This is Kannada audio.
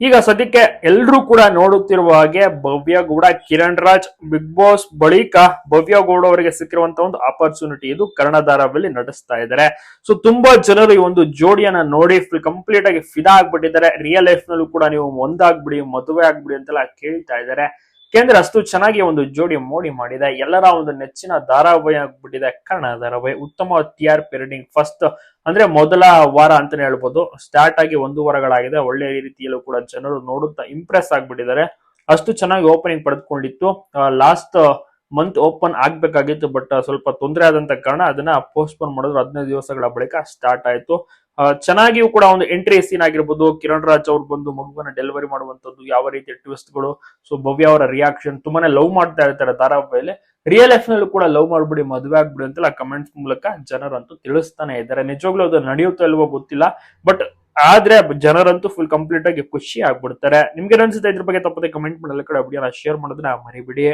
ಈಗ ಸದ್ಯಕ್ಕೆ ಎಲ್ರೂ ಕೂಡ ನೋಡುತ್ತಿರುವ ಹಾಗೆ ಭವ್ಯ ಗೌಡ, ಕಿರಣ್ ರಾಜ್, ಬಿಗ್ ಬಾಸ್ ಬಳಿಕ ಭವ್ಯ ಗೌಡ ಅವರಿಗೆ ಸಿಕ್ಕಿರುವಂತ ಒಂದು ಆಪರ್ಚುನಿಟಿ ಇದು ಕರ್ಣಧಾರದಲ್ಲಿ ನಡೆಸ್ತಾ ಇದ್ದಾರೆ. ಸೊ ತುಂಬಾ ಜನರು ಈ ಒಂದು ಜೋಡಿಯನ್ನ ನೋಡಿ ಕಂಪ್ಲೀಟ್ ಆಗಿ ಫಿದಾ ಆಗ್ಬಿಟ್ಟಿದ್ದಾರೆ. ರಿಯಲ್ ಲೈಫ್ ನಲ್ಲೂ ಕೂಡ ನೀವು ಒಂದಾಗ್ಬಿಡಿ, ಮದುವೆ ಆಗ್ಬಿಡಿ ಅಂತೆಲ್ಲ ಕೇಳ್ತಾ ಇದ್ದಾರೆ. ಯಾಕೆಂದ್ರೆ ಅಷ್ಟು ಚೆನ್ನಾಗಿ ಒಂದು ಜೋಡಿ ಮೋಡಿ ಮಾಡಿದೆ. ಎಲ್ಲರ ಒಂದು ನೆಚ್ಚಿನ ಧಾರಾವಾಹಿ ಆಗ್ಬಿಟ್ಟಿದೆ. ಕನ್ನಡ ಧಾರಾವಾಹಿ ಉತ್ತಮ ಟಿ ಆರ್ ಪಿ ಫಸ್ಟ್ ಅಂದ್ರೆ ಮೊದಲ ವಾರ ಅಂತಾನೆ ಹೇಳ್ಬೋದು. ಸ್ಟಾರ್ಟ್ ಆಗಿ ಒಂದು ವಾರಗಳಾಗಿದೆ. ಒಳ್ಳೆ ರೀತಿಯಲ್ಲೂ ಕೂಡ ಜನರು ನೋಡುತ್ತಾ ಇಂಪ್ರೆಸ್ ಆಗ್ಬಿಟ್ಟಿದ್ದಾರೆ. ಅಷ್ಟು ಚೆನ್ನಾಗಿ ಓಪನಿಂಗ್ ಪಡೆದುಕೊಂಡಿತ್ತು. ಲಾಸ್ಟ್ ಮಂತ್ ಓಪನ್ ಆಗ್ಬೇಕಾಗಿತ್ತು ಬಟ್ ಸ್ವಲ್ಪ ತೊಂದರೆ ಆದಂತ ಕಾರಣ ಅದನ್ನ ಪೋಸ್ಟ್ಪೋನ್ ಮಾಡಿದ್ರು ಹದಿನೈದು ದಿವಸಗಳ ಬಳಿಕ ಸ್ಟಾರ್ಟ್ ಆಯ್ತು. ಚೆನ್ನಾಗಿಯೂ ಕೂಡ ಒಂದು ಎಂಟ್ರಿ ಸೀನ್ ಆಗಿರ್ಬೋದು. ಕಿರಣ್ ರಾಜ್ ಅವ್ರು ಬಂದು ಮಗುವನ್ನ ಡೆಲಿವರಿ ಮಾಡುವಂತದ್ದು ಯಾವ ರೀತಿಯ ಟ್ವಿಸ್ಟ್ಗಳು ಸೊ ಭವ್ಯ ಅವರ ರಿಯಾಕ್ಷನ್ ತುಂಬಾನೇ ಲವ್ ಮಾಡ್ತಾ ಇರ್ತಾರೆ ಧಾರಾವಾಹಿಯಲ್ಲಿ ರಿಯಲ್ ಲೈಫ್ ನಲ್ಲೂ ಕೂಡ ಲವ್ ಮಾಡ್ಬಿಡಿ, ಮದುವೆ ಆಗ್ಬಿಡಿ ಅಂತೆಲ್ಲ ಕಮೆಂಟ್ಸ್ ಮೂಲಕ ಜನರಂತೂ ತಿಳಿಸ್ತಾನೆ ಇದ್ದಾರೆ. ನಿಜವಾಗ್ಲೂ ಅದು ನಡೆಯುತ್ತೋ ಇಲ್ವೋ ಗೊತ್ತಿಲ್ಲ ಬಟ್ ಆದ್ರೆ ಜನರಂತೂ ಫುಲ್ ಕಂಪ್ಲೀಟ್ ಆಗಿ ಖುಷಿ ಆಗ್ಬಿಡ್ತಾರೆ. ನಿಮ್ಗೆ ಅನ್ಸುತ್ತೆ ಇದ್ರ ಬಗ್ಗೆ ತಪ್ಪದೆ ಕಮೆಂಟ್ ಮಾಡಲ್ಲ ಕಡೆ ವಿಡಿಯೋನ ಶೇರ್ ಮಾಡೋದನ್ನ ಮರಿಬಿಡಿ.